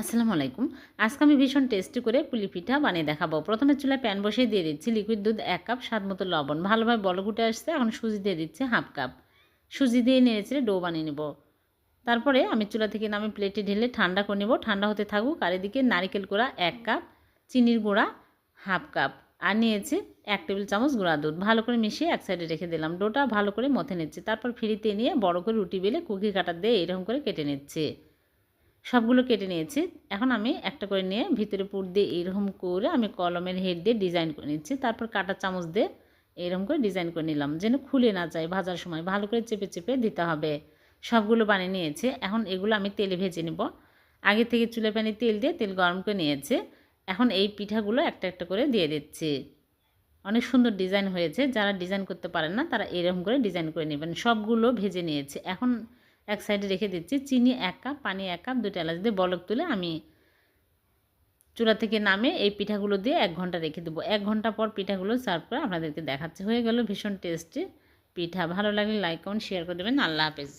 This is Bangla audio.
আসসালামু আলাইকুম। আজকে আমি ভীষণ টেস্টি করে পুলি পিঠা বানিয়ে দেখাবো। প্রথমে চুলায় প্যান বসিয়ে দিয়ে দিচ্ছি লিকুইড দুধ, এক কাপ স্বাদ মতো লবণ। ভালোভাবে বলগুটে আসছে, এখন সুজি দিয়ে দিচ্ছি হাফ কাপ। সুজি দিয়ে নেড়েচেড়ে ডো বানিয়ে নেব। তারপরে আমি চুলা থেকে নামে প্লেটে ঢেলে ঠান্ডা করে নেব। ঠান্ডা হতে থাকুক, আর এদিকে নারিকেল গুঁড়া এক কাপ, চিনির গুঁড়া হাফ কাপ। আর নিয়েছি এক টেবিল চামচ গুঁড়া দুধ। ভালো করে মিশিয়ে এক সাইডে রেখে দিলাম। ডোটা ভালো করে মথে নিচ্ছি। তারপর ফিরিতে নিয়ে বড় করে রুটি বেলে কুকি কাটার দিয়ে এরকম করে কেটে নিচ্ছি। সবগুলো কেটে নিয়েছি। এখন আমি একটা করে নিয়ে ভিতরে পুর দিয়ে এরকম করে আমি কলমের হেড দিয়ে ডিজাইন করে নিচ্ছি। তারপর কাটা চামচ দিয়ে এরকম করে ডিজাইন করে নিলাম। যেন খুলে না যায় ভাজার সময়। ভালো করে চেপে চেপে দিতে হবে। সবগুলো বানিয়ে নিয়েছে। এখন এগুলো আমি তেলে ভেজে নেব। আগে থেকে চুলে প্যানে তেল দিয়ে তেল গরম করে নিয়েছে। এখন এই পিঠাগুলো একটা একটা করে দিয়ে দিচ্ছি। অনেক সুন্দর ডিজাইন হয়েছে। যারা ডিজাইন করতে পারেন না, তারা এরকম করে ডিজাইন করে নেবেন। সবগুলো ভেজে নিয়েছে। এখন এক সাইডে রেখে দিচ্ছি। চিনি এক কাপ, পানি এক কাপ দুটো এলাচ দিয়ে বলক তুলে আমি চুলা থেকে নামে এই পিঠাগুলো দিয়ে এক ঘণ্টা রেখে দেবো। এক ঘণ্টা পর পিঠাগুলো সার্ভ করে আপনাদেরকে দেখাচ্ছে। হয়ে গেল ভীষণ টেস্টি পিঠা। ভালো লাগলে লাইক কমেন্ট শেয়ার করে দেবেন। আল্লাহ হাফেজ।